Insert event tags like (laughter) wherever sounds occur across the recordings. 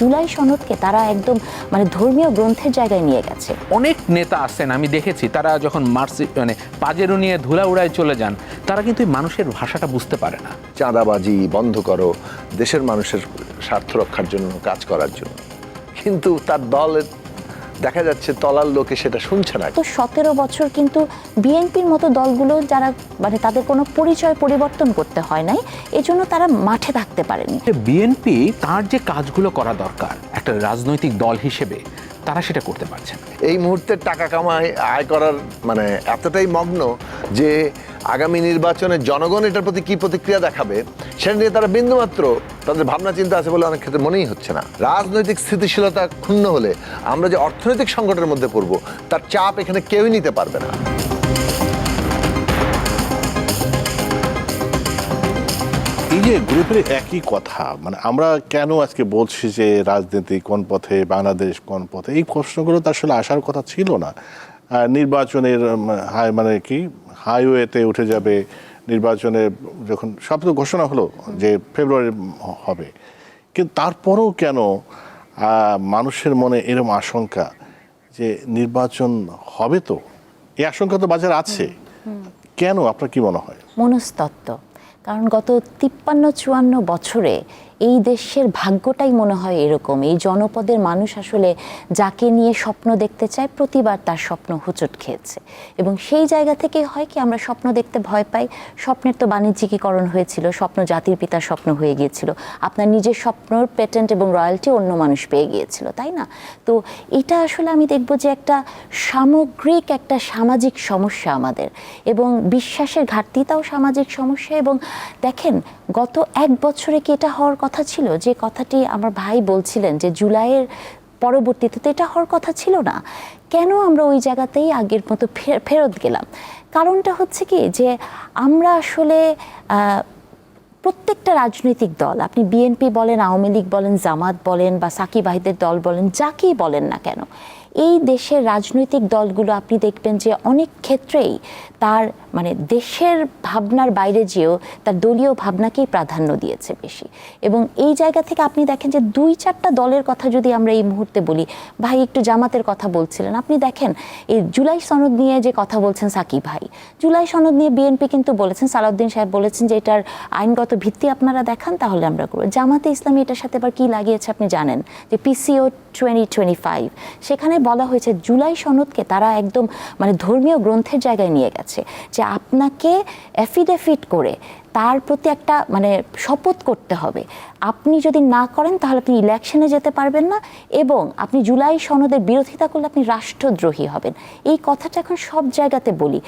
জুলাই সনদকে তারা একদম মানে ধর্মীয় গ্রন্থের জায়গায় নিয়ে গেছে। অনেক নেতা আছেন আমি দেখেছি তারা যখন মার্সি মানে পাজেরো নিয়ে ধুলা উড়ায় চলে যান তারা কিন্তু এই মানুষের ভাষাটা বুঝতে পারে না। চাঁদাবাজি বন্ধ করো দেশের মানুষের স্বার্থ রক্ষার জন্য কাজ করার জন্য। কিন্তু তার দলের দেখা যাচ্ছে তলার লোকে সেটা শুনছে না। তো সতেরো বছর কিন্তু বিএনপির মতো দলগুলো যারা মানে তাদের কোনো পরিচয় পরিবর্তন করতে হয় নাই এজন্য তারা মাঠে থাকতে পারেনি। বিএনপি তার যে কাজগুলো করা দরকার একটা রাজনৈতিক দল হিসেবে তারা সেটা করতে পারছে না। এই মুহূর্তে টাকা কামায় আয় করার মানে এতটাই মগ্ন যে আগামী নির্বাচনে জনগণ এটার প্রতি কি প্রতিক্রিয়া দেখাবে, সেটা নিয়ে তারা বিন্দুমাত্র তাদের ভাবনা চিন্তা আছে বলে অনেক ক্ষেত্রে মনেই হচ্ছে না। রাজনৈতিক স্থিতিশীলতা ক্ষুণ্ণ হলে আমরা যে অর্থনৈতিক সংকটের মধ্যে পড়ব, তার চাপ এখানে কেউই নিতে পারবে না। এই যে গ্রুপের একই কথা মানে আমরা কেন আজকে বলছি যে রাজনীতি কোন পথে, বাংলাদেশ কোন পথে, এই প্রশ্নগুলো তো আসলে আসার কথা ছিল না। নির্বাচনের হাই মানে কি হাইওয়েতে উঠে যাবে নির্বাচনে যখন সব তো ঘোষণা হলো যে ফেব্রুয়ারি হবে। কিন্তু তারপরেও কেন মানুষের মনে এরম আশঙ্কা যে নির্বাচন হবে তো? এই আশঙ্কা তো বাজার আছে। কেন আপনার কি মনে হয়? মনস্তত্ত্ব। কারণ গত তিপ্পান্ন চুয়ান্ন বছরে এই দেশের ভাগ্যটাই মনে হয় এরকম। এই জনপদের মানুষ আসলে যাকে নিয়ে স্বপ্ন দেখতে চায়, প্রতিবার তার স্বপ্ন হুচট খেয়েছে। এবং সেই জায়গা থেকে হয় কি, আমরা স্বপ্ন দেখতে ভয় পাই। স্বপ্নের তো বাণিজ্যিকীকরণ হয়েছিল, স্বপ্ন জাতির পিতার স্বপ্ন হয়ে গিয়েছিল। আপনার নিজের স্বপ্নর পেটেন্ট এবং রয়্যালটি অন্য মানুষ পেয়ে গিয়েছিল, তাই না? তো এটা আসলে আমি দেখব যে একটা সামগ্রিক, একটা সামাজিক সমস্যা আমাদের। এবং বিশ্বাসের ঘাটতিটাও সামাজিক সমস্যা এবং দেখেন গত এক বছরে কি এটা হওয়ার কথা ছিল? যে কথাটি আমার ভাই বলছিলেন যে জুলাইয়ের পরবর্তীতে তো এটা হওয়ার কথা ছিল না। কেন আমরা ওই জায়গাতেই আগের মতো ফেরত গেলাম? কারণটা হচ্ছে কি যে আমরা আসলে প্রত্যেকটা রাজনৈতিক দল, আপনি বিএনপি বলেন, আওয়ামী লীগ বলেন, জামাত বলেন বা সাকি বাহিদের দল বলেন, যাকেই বলেন না কেন এই দেশের রাজনৈতিক দলগুলো আপনি দেখবেন যে অনেক ক্ষেত্রেই তার মানে দেশের ভাবনার বাইরে যেও তার দলীয় ভাবনাকেই প্রাধান্য দিয়েছে বেশি। এবং এই জায়গা থেকে আপনি দেখেন যে দুই চারটা দলের কথা যদি আমরা এই মুহূর্তে বলি, ভাই একটু জামাতের কথা বলছিলেন, আপনি দেখেন এই জুলাই সনদ নিয়ে যে কথা বলছেন সাকিব ভাই, জুলাই সনদ নিয়ে বিএনপি কিন্তু বলেছেন, সালাউদ্দিন সাহেব বলেছেন যে এটার আইনগত ভিত্তি আপনারা দেখান, তাহলে আমরা করব। জামাতে ইসলামী এটার সাথে আবার কী লাগিয়েছে আপনি জানেন? যে পিসিও টোয়েন্টি টোয়েন্টি ফাইভ সেখানে বলা হয়েছে জুলাই সনদকে তারা একদম মানে ধর্মীয় গ্রন্থের জায়গায় নিয়ে গেছে যে আপনাকে অ্যাফিডেভিট করে তার প্রতি একটা মানে শপথ করতে হবে। আপনি যদি না করেন তাহলে আপনি ইলেকশনে যেতে পারবেন না এবং আপনি জুলাই সনদের বিরোধিতা করলে আপনি রাষ্ট্রদ্রোহী হবেন। এই কথাটা এখন সব জায়গাতে বলি।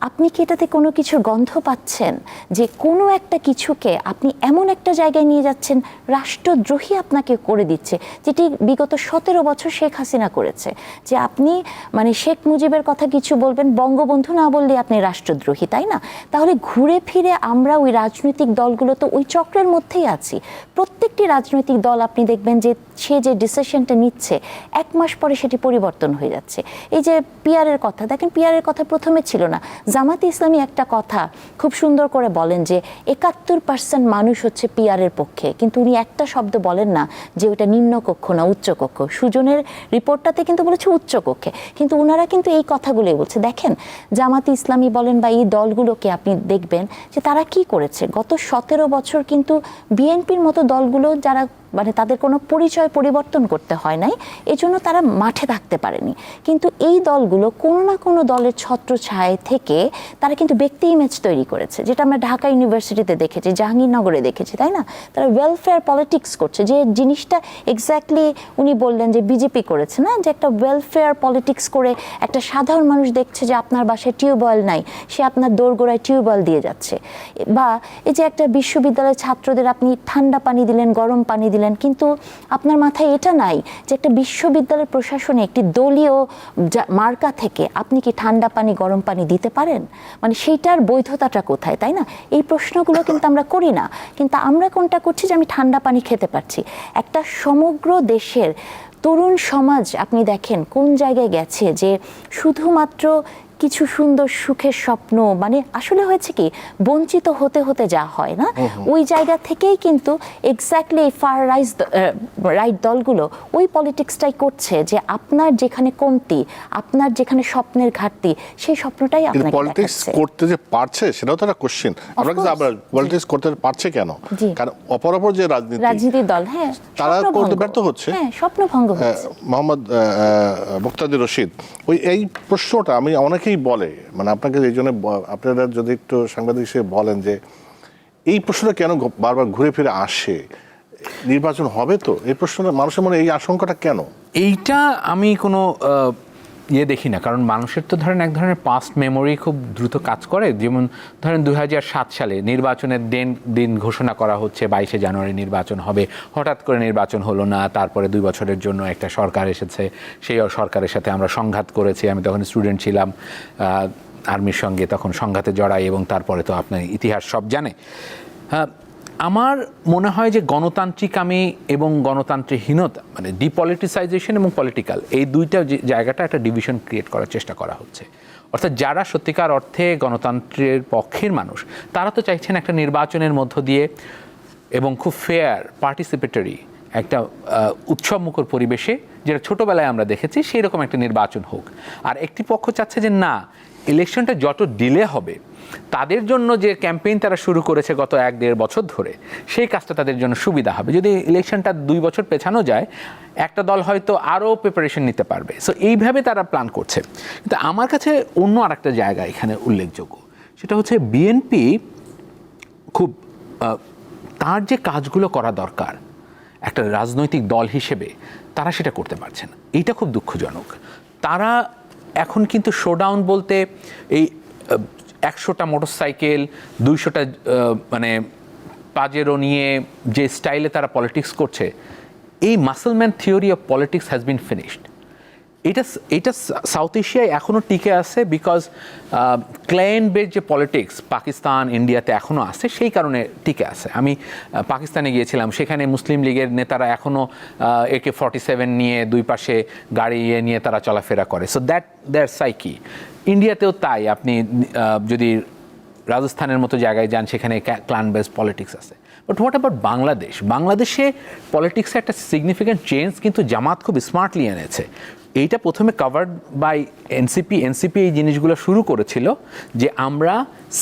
আপনি কি এটাতে কোনো কিছুর গন্ধ পাচ্ছেন? যে কোনো একটা কিছুকে আপনি এমন একটা জায়গায় নিয়ে যাচ্ছেন, রাষ্ট্রদ্রোহী আপনাকে করে দিচ্ছে, যেটি বিগত সতেরো বছর শেখ হাসিনা করেছে। যে আপনি মানে শেখ মুজিবের কথা কিছু বলবেন, বঙ্গবন্ধু না বললে আপনি রাষ্ট্রদ্রোহী, তাই না? তাহলে ঘুরে ফিরে আমরা ওই রাজনৈতিক দলগুলো তো ওই চক্রের মধ্যেই আছি। প্রত্যেকটি রাজনৈতিক দল আপনি দেখবেন যে সে যে ডিসিশনটা নিচ্ছে, এক মাস পরে সেটি পরিবর্তন হয়ে যাচ্ছে। এই যে পিয়ারের কথা, দেখেন পিয়ারের কথা প্রথমে ছিল না। জামাতে ইসলামী একটা কথা খুব সুন্দর করে বলেন যে একাত্তর পার্সেন্ট মানুষ হচ্ছে পিয়ারের পক্ষে। কিন্তু উনি একটা শব্দ বলেন না যে ওটা নিম্নকক্ষ না উচ্চকক্ষ সুজনের রিপোর্টটাতে কিন্তু বলেছে উচ্চকক্ষে কিন্তু ওনারা কিন্তু এই কথাগুলোই বলছে। দেখেন, জামাতে ইসলামী বলেন বা এই দলগুলোকে আপনি দেখবেন যে তারা কি করেছে? গত সতেরো বছর কিন্তু বিএনপির মতো দলগুলো যারা মানে তাদের কোনো পরিচয় পরিবর্তন করতে হয় নাই, এজন্য তারা মাঠে থাকতে পারেনি। কিন্তু এই দলগুলো কোনো না কোনো দলের ছত্রছায়া থেকে তারা কিন্তু ব্যক্তি ইমেজ তৈরি করেছে, যেটা আমরা ঢাকা ইউনিভার্সিটিতে দেখেছি, জাহাঙ্গীরনগরে দেখেছি, তাই না? তারা ওয়েলফেয়ার পলিটিক্স করছে, যে জিনিসটা এক্স্যাক্টলি উনি বললেন যে বিজেপি করেছে না, যে একটা ওয়েলফেয়ার পলিটিক্স করে একটা সাধারণ মানুষ দেখছে যে আপনার বাসায় টিউবওয়েল নাই, সে আপনার দোরগোড়ায় টিউবওয়েল দিয়ে যাচ্ছে। বা এই যে একটা বিশ্ববিদ্যালয়ের ছাত্রদের আপনি ঠান্ডা পানি দিলেন, গরম পানি দিলেন কিন্তু আপনার মাথায় এটা নাই যে একটা বিশ্ববিদ্যালয়ের প্রশাসনে একটি দলীয় মার্কা থেকে আপনি কি ঠান্ডা পানি, গরম পানি দিতে পারেন? মানে সেইটার বৈধতাটা কোথায়, তাই না? এই প্রশ্নগুলো কিন্তু আমরা করি না, কিন্তু আমরা কোনটা করছি যে আমি ঠান্ডা পানি খেতে পারছি? একটা সমগ্র দেশের তরুণ সমাজ, আপনি দেখেন কোন জায়গায় গেছে যে শুধুমাত্র কিছু সুন্দর সুখের স্বপ্ন মানে আসলে হয়েছে কি বঞ্চিত হতে হতে যা হয় না ওই জায়গা থেকেই কিন্তু এক্স্যাক্টলি এই ফার রাইজ রাইট দলগুলো ওই পলিটিক্সটাই করছে যে আপনার যেখানে কমতি আপনার যেখানে স্বপ্নের ঘাটতি সেই স্বপ্নটাই আপনাকে পলিটিক্স করতে যে পারছে সেটাও তো একটা কোশ্চেন আমরা কিন্তু আমরা পলিটিক্স করতে পারছে কেন? কারণ অপর অপর যে রাজনীতি রাজনীতির দল হ্যাঁ তারা করতে। ব্যর্থ হচ্ছে। হ্যাঁ স্বপ্নভঙ্গ আহ, হচ্ছে। মোহাম্মদ মুক্তাদির রশিদ ওই এই প্রশ্নটা আমি অনেকেই বলে মানে আপনাকে এই জন্য আপনারা যদি একটু সাংবাদিক হিসেবে বলেন যে এই প্রশ্নটা কেন বারবার ঘুরে ফিরে আসে? নির্বাচন হবে তো? এই প্রশ্নটা মানুষের মনে এই আশঙ্কাটা কেন? এইটা আমি কোনো ইয়ে দেখি না, কারণ মানুষের তো ধরেন এক ধরনের পাস্ট মেমোরি খুব দ্রুত কাজ করে। যেমন ধরেন দু হাজার সাত সালে নির্বাচনের দিন দিন ঘোষণা করা হচ্ছে, বাইশে জানুয়ারি নির্বাচন হবে, হঠাৎ করে নির্বাচন হলো না, তারপরে দুই বছরের জন্য একটা সরকার এসেছে, সেই সরকারের সাথে আমরা সংঘাত করেছি, আমি তখন স্টুডেন্ট ছিলাম আর্মির সঙ্গে তখন সংঘাতে জড়াই এবং তারপরে তো আপনার ইতিহাস সব জানে। হ্যাঁ আমার মনে হয় যে গণতান্ত্রিক আমি এবং গণতান্ত্রিকহীনতা মানে ডিপলিটিসাইজেশন এবং পলিটিক্যাল এই দুইটা জায়গাটা একটা ডিভিশন ক্রিয়েট করার চেষ্টা করা হচ্ছে। অর্থাৎ যারা সত্যিকার অর্থে গণতন্ত্রের পক্ষের মানুষ, তারা তো চাইছেন একটা নির্বাচনের মধ্য দিয়ে এবং খুব ফেয়ার পার্টিসিপেটরি একটা উৎসবমুখর পরিবেশে, যেটা ছোটবেলায় আমরা দেখেছি সেই রকম একটা নির্বাচন হোক। আর একটি পক্ষ চাচ্ছে যে না ইলেকশনটা যত ডিলে হবে, তাদের জন্য যে ক্যাম্পেইন তারা শুরু করেছে গত এক দেড় বছর ধরে, সেই কাজটা তাদের জন্য সুবিধা হবে। যদি ইলেকশনটা দুই বছর পেছানো যায়, একটা দল হয়তো আরও প্রিপারেশন নিতে পারবে। সো এইভাবে তারা প্ল্যান করছে। কিন্তু আমার কাছে অন্য আরেকটা জায়গা এখানে উল্লেখযোগ্য। সেটা হচ্ছে বিএনপি খুব তার যে কাজগুলো করা দরকার, একটা রাজনৈতিক দল হিসেবে, তারা সেটা করতে পারছে না। এইটা খুব দুঃখজনক। তারা এখন কিন্তু শোডাউন বলতে এই একশোটা মোটরসাইকেল দুইশোটা মানে পাজেরও নিয়ে যে স্টাইলে তারা পলিটিক্স করছে, এই muscleman theory of politics has been finished এটা এটা সাউথ এশিয়ায় এখনও টিকে আছে বিকজ ক্লায়েন্ট বেস যে পলিটিক্স পাকিস্তান ইন্ডিয়াতে এখনও আছে, সেই কারণে টিকে আছে। আমি পাকিস্তানে গিয়েছিলাম, সেখানে মুসলিম লীগের নেতারা এখনও একে ফর্টি সেভেন নিয়ে দুই পাশে গাড়ি ইয়ে নিয়ে তারা চলাফেরা করে। সো দ্যাট দ্যার সাইকি ইন্ডিয়াতেও তাই, আপনি যদি রাজস্থানের মতো জায়গায় যান, সেখানে ক্লান বেস পলিটিক্স আছে। বাট হোয়াট অ্যাবাউট বাংলাদেশ বাংলাদেশে পলিটিক্সে একটা সিগনিফিক্যান্ট চেঞ্জ কিন্তু জামাত খুব স্মার্টলি এনেছে। এইটা প্রথমে কাভার্ড বাই এনসিপি এনসিপি এই জিনিসগুলো শুরু করেছিল যে আমরা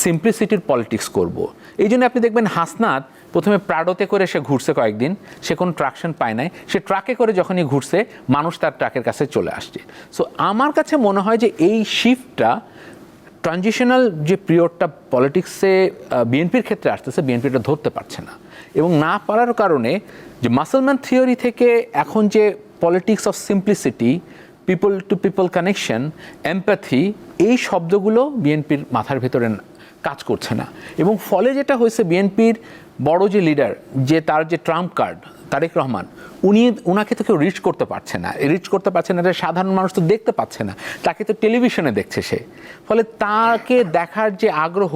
সিম্পলিসিটির পলিটিক্স করব। এই জন্য আপনি দেখবেন হাসনাত প্রথমে প্রাডোতে করে সে ঘুরছে কয়েকদিন, সে কোনো ট্রাকশন পায় নাই। সে ট্রাকে করে যখনই ঘুরছে, মানুষ তার ট্রাকের কাছে চলে আসছে। সো আমার কাছে মনে হয় যে এই শিফটটা ট্রানজিশনাল যে পিরিয়ডটা পলিটিক্সে বিএনপির ক্ষেত্রে আসতেছে বিএনপি এটা ধরতে পারছে না। এবং না পারার কারণে যে মাসলম্যান থিওরি থেকে এখন যে politics of simplicity people to people connection empathy এই শব্দগুলো বিএনপির মাথার ভেতরে কাজ করছে না। এবং ফলে যেটা হয়েছে, বিএনপির বড় যে লিডার যে তার যে ট্রাম্প কার্ড তারেক রহমান, উনি ওনাকে তো কেউ রিচ করতে পারছে না। রিচ করতে পারছে না সাধারণ মানুষ তো দেখতে পাচ্ছে না। তাকে তো টেলিভিশনে দেখছে সে। ফলে তাকে দেখার যে আগ্রহ,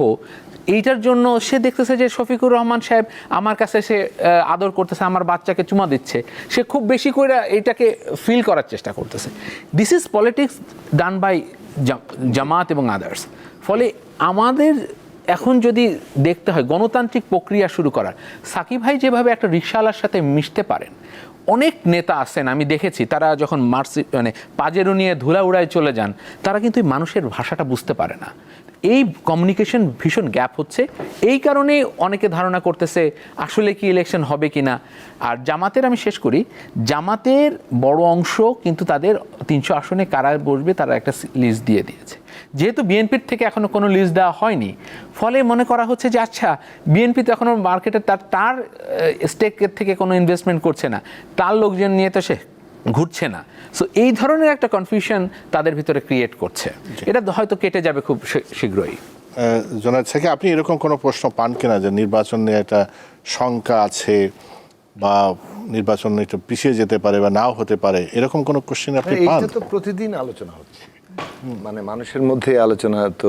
এইটার জন্য সে দেখতেছে যে শফিকুর রহমান সাহেব আমার কাছে সে আদর করতেছে, আমার বাচ্চাকে চুমা দিচ্ছে। সে খুব বেশি করে এটাকে ফিল করার চেষ্টা করতেছে। This is politics done by Jamaat এবং আদার্স ফলে আমাদের এখন যদি দেখতে হয়, গণতান্ত্রিক প্রক্রিয়া শুরু করার, সাকিব ভাই যেভাবে একটা রিক্সাওয়ালার সাথে মিশতে পারেন, অনেক নেতা আছেন, আমি দেখেছি, তারা যখন মার্সি মানে পাজেরো নিয়ে ধুলা উড়ায় চলে যান, তারা কিন্তু মানুষের ভাষাটা বুঝতে পারে না। এই কমিউনিকেশন ভীষণ গ্যাপ হচ্ছে। এই কারণেই অনেকে ধারণা করতেছে, আসলে কি ইলেকশন হবে কি না আর জামাতের আমি শেষ করি, জামাতের বড় অংশ কিন্তু তাদের তিনশো আসনে কারা বসবে, তারা একটা লিস্ট দিয়ে দিয়েছে। যেহেতু বিএনপির থেকে এখনও কোনো লিস্ট দেওয়া হয়নি ফলে মনে করা হচ্ছে যে আচ্ছা বিএনপি তো এখনও মার্কেটে তার তার স্টেকের থেকে কোনো ইনভেস্টমেন্ট করছে না। তার লোকজন নিয়ে তো সে ঘুরছে না। সো এই ধরনের একটা কনফিউশন তাদের ভিতরে ক্রিয়েট করছে। এটা হয়তো কেটে যাবে খুব শীঘ্রই। জোনাদ থেকে আপনি এরকম কোনো প্রশ্ন পান কিনা যে নির্বাচন নিয়ে একটা শঙ্কা আছে বা নির্বাচন একটু পিছিয়ে যেতে পারে বা নাও হতে পারে? এরকম কোনো কোশ্চেন আপনি পান? তো প্রতিদিন আলোচনা হচ্ছে। মানে মানুষের মধ্যে আলোচনা তো।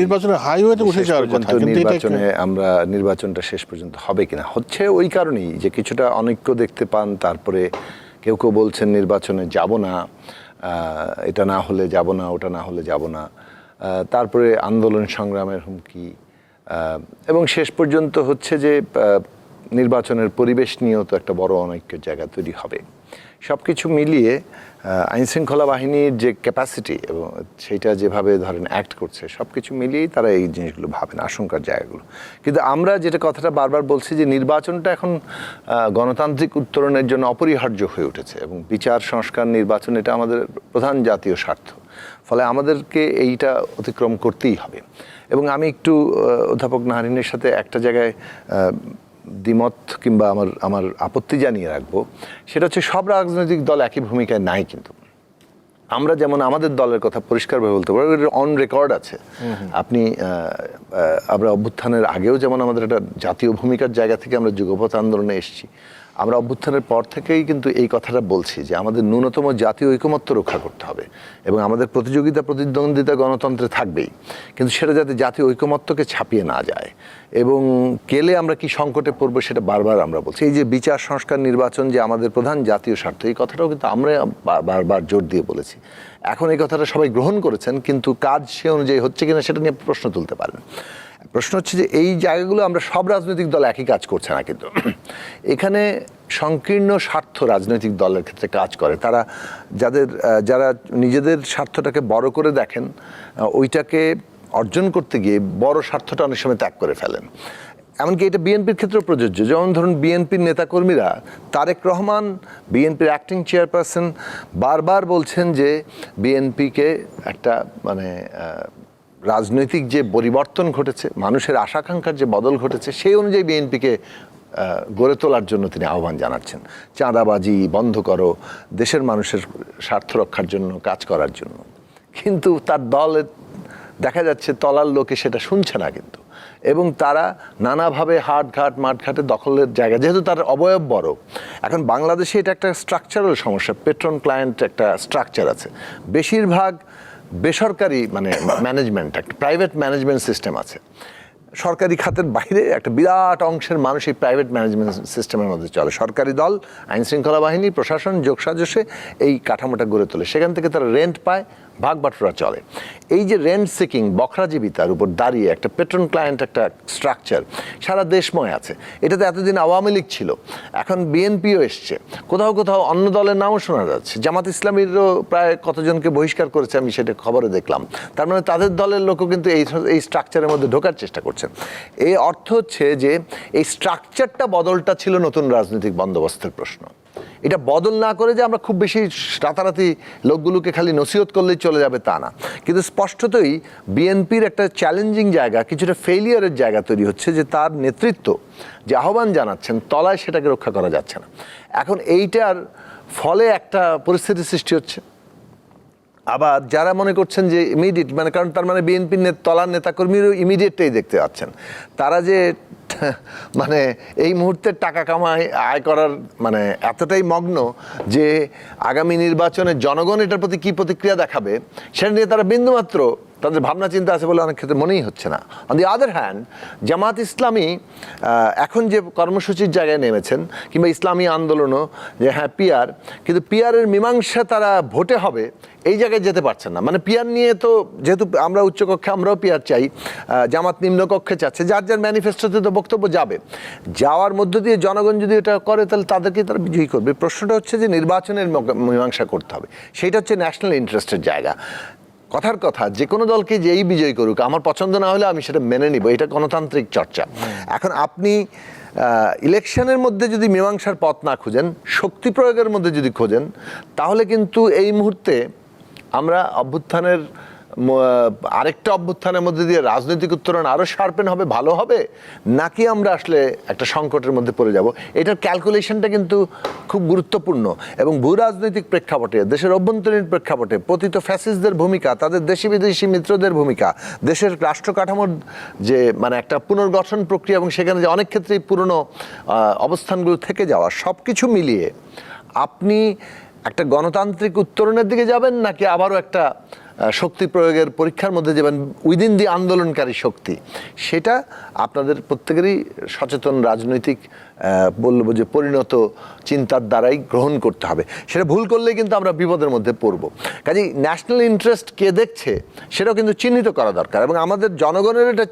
নির্বাচনের হাইওয়েতে উঠে যাওয়ার কথা নির্বাচনে আমরা নির্বাচনটা শেষ পর্যন্ত হবে কিনা হচ্ছে ওই কারণেই যে কিছুটা অনৈক্য দেখতে পান তারপরে কেউ কেউ বলছেন নির্বাচনে যাব না এটা না হলে যাব না ওটা না হলে যাব না তারপরে আন্দোলন সংগ্রামের হুমকি আহ, এবং শেষ পর্যন্ত হচ্ছে যে নির্বাচনের পরিবেশ নিয়েও তো একটা বড় অনৈক্যের জায়গা তৈরি হবে সব কিছু মিলিয়ে আইন শৃঙ্খলা বাহিনীর যে ক্যাপাসিটি এবং সেইটা যেভাবে ধরেন অ্যাক্ট করছে সব কিছু মিলিয়েই তারা এই জিনিসগুলো ভাবেন, আশঙ্কার জায়গাগুলো। কিন্তু আমরা যেটা কথাটা বারবার বলছি যে নির্বাচনটা এখন গণতান্ত্রিক উত্তরণের জন্য অপরিহার্য হয়ে উঠেছে এবং বিচার, সংস্কার, নির্বাচন এটা আমাদের প্রধান জাতীয় স্বার্থ। ফলে আমাদেরকে এইটা অতিক্রম করতেই হবে। এবং আমি একটু অধ্যাপক নাহারিনের সাথে একটা জায়গায় দ্বিমত কিংবা আমার আমার আপত্তি জানিয়ে রাখব সেটা হচ্ছে সব রাজনৈতিক দল একই ভূমিকায় নাই কিন্তু। আমরা যেমন আমাদের দলের কথা পরিষ্কারভাবে বলতে পারব অন রেকর্ড আছে। আপনি আমরা অভ্যুত্থানের আগেও যেমন আমাদের একটা জাতীয় ভূমিকার জায়গা থেকে আমরা যুগপথ আন্দোলনে এসেছি আমরা অভ্যুত্থানের পর থেকেই কিন্তু এই কথাটা বলছি যে আমাদের ন্যূনতম জাতীয় ঐকমত্য রক্ষা করতে হবে এবং আমাদের প্রতিযোগিতা, প্রতিদ্বন্দ্বিতা গণতন্ত্রে থাকবেই। কিন্তু সেটা যাতে জাতীয় ঐকমত্যকে ছাপিয়ে না যায়। এবং কেলে আমরা কি সংকটে পড়ব সেটা বারবার আমরা বলছি। এই যে বিচার, সংস্কার, নির্বাচন যে আমাদের প্রধান জাতীয় স্বার্থ, এই কথাটাও কিন্তু আমরা বারবার জোর দিয়ে বলেছি। এখন এই কথাটা সবাই গ্রহণ করেছেন, কিন্তু কাজ সে অনুযায়ী হচ্ছে কিনা সেটা নিয়ে প্রশ্ন তুলতে পারেন। প্রশ্ন হচ্ছে যে এই জায়গাগুলো আমরা সব রাজনৈতিক দল একই কাজ করছে না কিন্তু। (clears throat) এখানে সংকীর্ণ স্বার্থ রাজনৈতিক দলের ক্ষেত্রে কাজ করে। তারা যাদের যারা নিজেদের স্বার্থটাকে বড় করে দেখেন ওইটাকে অর্জন করতে গিয়ে বড় স্বার্থটা অনেক সময় ত্যাগ করে ফেলেন। এমনকি এটা বিএনপির ক্ষেত্রেও প্রযোজ্য। যেমন ধরুন বিএনপির নেতাকর্মীরা, তারেক রহমান বিএনপির অ্যাক্টিং চেয়ারপারসন বারবার বলছেন যে বিএনপিকে একটা মানে রাজনৈতিক যে পরিবর্তন ঘটেছে, মানুষের আশাকাঙ্ক্ষার যে বদল ঘটেছে, সেই অনুযায়ী বিএনপিকে গড়ে তোলার জন্য তিনি আহ্বান জানাচ্ছেন। চাঁদাবাজি বন্ধ করো, দেশের মানুষের স্বার্থ রক্ষার জন্য, কাজ করার জন্য। কিন্তু তার দলের দেখা যাচ্ছে তলার লোকে সেটা শুনছে না কিন্তু। এবং তারা নানাভাবে হাট ঘাট, মাঠ ঘাটে দখলের জায়গা, যেহেতু তার অবয়ব বড়। এখন বাংলাদেশে এটা একটা স্ট্রাকচারাল সমস্যা পেট্রন ক্লায়েন্ট একটা স্ট্রাকচার আছে। বেশিরভাগ বেসরকারি মানে ম্যানেজমেন্ট একটা প্রাইভেট ম্যানেজমেন্ট সিস্টেম আছে। সরকারি খাতের বাইরে একটা বিরাট অংশের মানুষ এই প্রাইভেট ম্যানেজমেন্ট সিস্টেমের মধ্যে চলে। সরকারি দল, আইনশৃঙ্খলা বাহিনী, প্রশাসন যোগসাজসে এই কাঠামোটা গড়ে তোলে। সেখান থেকে তারা রেন্ট পায় ভাগ বাটরা চলে। এই যে রেন্ট সিকিং বখরাজীবিতার উপর দাঁড়িয়ে একটা পেট্রন ক্লায়েন্ট একটা স্ট্রাকচার সারা দেশময় আছে। এটাতে এতদিন আওয়ামী লীগ ছিল। এখন বিএনপিও এসছে। কোথাও কোথাও অন্য দলের নামও শোনা যাচ্ছে। জামাত ইসলামীরও প্রায় কতজনকে বহিষ্কার করেছে আমি সেটা খবরে দেখলাম। তার মানে তাদের দলের লোকও কিন্তু এই এই স্ট্রাকচারের মধ্যে ঢোকার চেষ্টা করছেন এই অর্থ হচ্ছে যে এই স্ট্রাকচারটা বদলটা ছিল নতুন রাজনৈতিক বন্দোবস্তের প্রশ্ন। এটা বদল না করে যে আমরা খুব বেশি রাতারাতি লোকগুলোকে খালি নসিহত করলেই চলে যাবে তা না। কিন্তু স্পষ্টতই বিএনপির একটা চ্যালেঞ্জিং জায়গা, কিছুটা ফেলিয়ারের জায়গা তৈরি হচ্ছে যে তার নেতৃত্ব যে আহ্বান জানাচ্ছেন, তলায় সেটাকে রক্ষা করা যাচ্ছে না। এখন এইটার ফলে একটা পরিস্থিতি সৃষ্টি হচ্ছে। আবার যারা মনে করছেন যে ইমিডিয়েট মানে কারণ তার মানে বিএনপির তলার নেতাকর্মীরও ইমিডিয়েটটাই দেখতে পাচ্ছেন তারা যে (laughs) মানে এই মুহূর্তে টাকা কামায় আয় করার মানে এতটাই মগ্ন যে আগামী নির্বাচনে জনগণ এটার প্রতি কী প্রতিক্রিয়া দেখাবে, সেটা নিয়ে তারা বিন্দুমাত্র তাদের ভাবনা চিন্তা আছে বলে অনেক ক্ষেত্রে মনেই হচ্ছে না। On the other hand Jamaat Islami এখন যে কর্মসূচির জায়গায় নেমেছেন, কিংবা ইসলামী আন্দোলনও, যে হ্যাঁ পিয়ার, কিন্তু পিয়ারের মীমাংসা তারা ভোটে হবে, এই জায়গায় যেতে পারছেন না। মানে পিয়ার নিয়ে তো যেহেতু আমরা উচ্চকক্ষে, আমরাও পিয়ার চাই জামাত নিম্নকক্ষে চাচ্ছে যার যার ম্যানিফেস্টোতে তো বক্তব্য যাবে। যাওয়ার মধ্য দিয়ে জনগণ যদি এটা করে, তাহলে তাদেরকে তারা বিজয়ী করবে। প্রশ্নটা হচ্ছে যে নির্বাচনের মীমাংসা করতে হবে। সেটা হচ্ছে ন্যাশনাল ইন্টারেস্টের জায়গা। কথার কথা যে কোনো দলকে যেই বিজয় করুক আমার পছন্দ না হলে আমি সেটা মেনে নিব এটা গণতান্ত্রিক চর্চা। এখন আপনি ইলেকশনের মধ্যে যদি মীমাংসার পথ না খুঁজেন শক্তি প্রয়োগের মধ্যে যদি খোঁজেন তাহলে কিন্তু এই মুহূর্তে আমরা অভ্যুত্থানের আরেকটা অভ্যুত্থানের মধ্যে দিয়ে রাজনৈতিক উত্তরণ আরও শার্পেন হবে, ভালো হবে? নাকি আমরা আসলে একটা সংকটের মধ্যে পড়ে যাব? এটার ক্যালকুলেশনটা কিন্তু খুব গুরুত্বপূর্ণ এবং ভূ রাজনৈতিক প্রেক্ষাপটে, দেশের অভ্যন্তরীণ প্রেক্ষাপটে পতিত ফ্যাসিস্টদের ভূমিকা, তাদের দেশি বিদেশি মিত্রদের ভূমিকা, দেশের রাষ্ট্র কাঠামোর যে মানে একটা পুনর্গঠন প্রক্রিয়া এবং সেখানে যে অনেক ক্ষেত্রেই পুরনো অবস্থানগুলো থেকে যাওয়া সব কিছু মিলিয়ে আপনি একটা গণতান্ত্রিক উত্তরণের দিকে যাবেন নাকি আবারও একটা শক্তি প্রয়োগের পরীক্ষার মধ্যে যেমন উইদিন দি আন্দোলনকারী শক্তি সেটা আপনাদের প্রত্যেকেরই সচেতন রাজনৈতিক বলব যে পরিণত চিন্তার দ্বারাই গ্রহণ করতে হবে। সেটা ভুল করলেই কিন্তু আমরা বিপদের মধ্যে পড়ব। কাজেই ন্যাশনাল ইন্টারেস্ট কে দেখছে সেটাও কিন্তু চিহ্নিত করা দরকার এবং আমাদের জনগণের এটা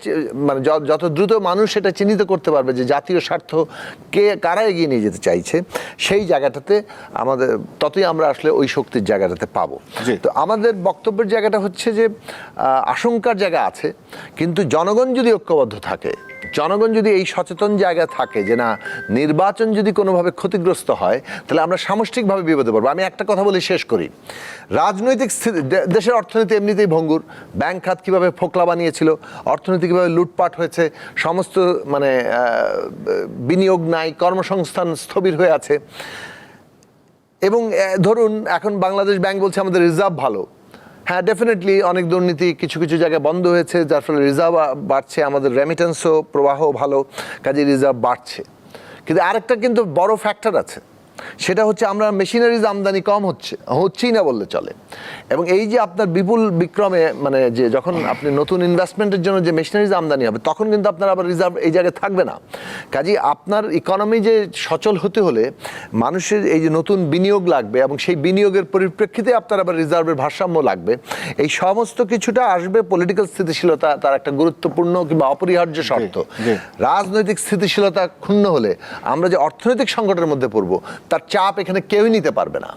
মানে যত দ্রুত মানুষ সেটা চিহ্নিত করতে পারবে যে জাতীয় স্বার্থ কে কারা এগিয়ে নিয়ে যেতে চাইছে সেই জায়গাটাতে আমাদের ততই আমরা আসলে ওই শক্তির জায়গাটাতে পাবো। তো আমাদের বক্তব্যের জায়গাটা হচ্ছে যে আশঙ্কার জায়গা আছে কিন্তু জনগণ যদি ঐক্যবদ্ধ থাকে জনগণ যদি এই সচেতন জায়গা থাকে যে না, নির্বাচন যদি কোনোভাবে ক্ষতিগ্রস্ত হয়, তাহলে আমরা সামষ্টিকভাবে বিপদে পড়ব। আমি একটা কথা বলে, শেষ করি। রাজনৈতিক স্থিতি দেশের অর্থনীতি এমনিতেই ভঙ্গুর। ব্যাংক খাত কীভাবে ফোকলা বানিয়েছিল, অর্থনীতি কীভাবে লুটপাট হয়েছে, সমস্ত মানে বিনিয়োগ নাই, কর্মসংস্থান স্থবির হয়ে আছে। এবং ধরুন, এখন বাংলাদেশ ব্যাংক বলছে, আমাদের রিজার্ভ ভালো। হ্যাঁ ডেফিনেটলি অনেক দুর্নীতি কিছু কিছু জায়গায় বন্ধ হয়েছে, যার ফলে রিজার্ভ বাড়ছে, আমাদের রেমিটেন্সও প্রবাহ ভালো কাজে রিজার্ভ বাড়ছে। কিন্তু আরেকটা কিন্তু বড় ফ্যাক্টর আছে। সেটা হচ্ছে আমরা মেশিনারিজ আমদানি কম হচ্ছে হচ্ছেই না বললে চলে। এবং এই যে আপনার বিপুল বিক্রমে মানে যে যখন আপনি নতুন ইনভেস্টমেন্টের জন্য যে মেশিনারিজ আমদানি হবে তখন কিন্তু আপনার আবার রিজার্ভ এই জায়গায় থাকবে না। কাজেই আপনার ইকোনমি যে সচল হতে হলে মানুষের এই যে নতুন বিনিয়োগ লাগবে এবং সেই বিনিয়োগের পরিপ্রেক্ষিতে আপনার আবার রিজার্ভের ভারসাম্য লাগবে। এই সমস্ত কিছুটা আসবে পলিটিক্যাল স্থিতিশীলতা তার একটা গুরুত্বপূর্ণ কিংবা অপরিহার্য শর্ত। রাজনৈতিক স্থিতিশীলতা ক্ষুণ্ণ হলে আমরা যে অর্থনৈতিক সংকটের মধ্যে পড়ব তার চাপ এখানে কেউই নিতে পারবে না।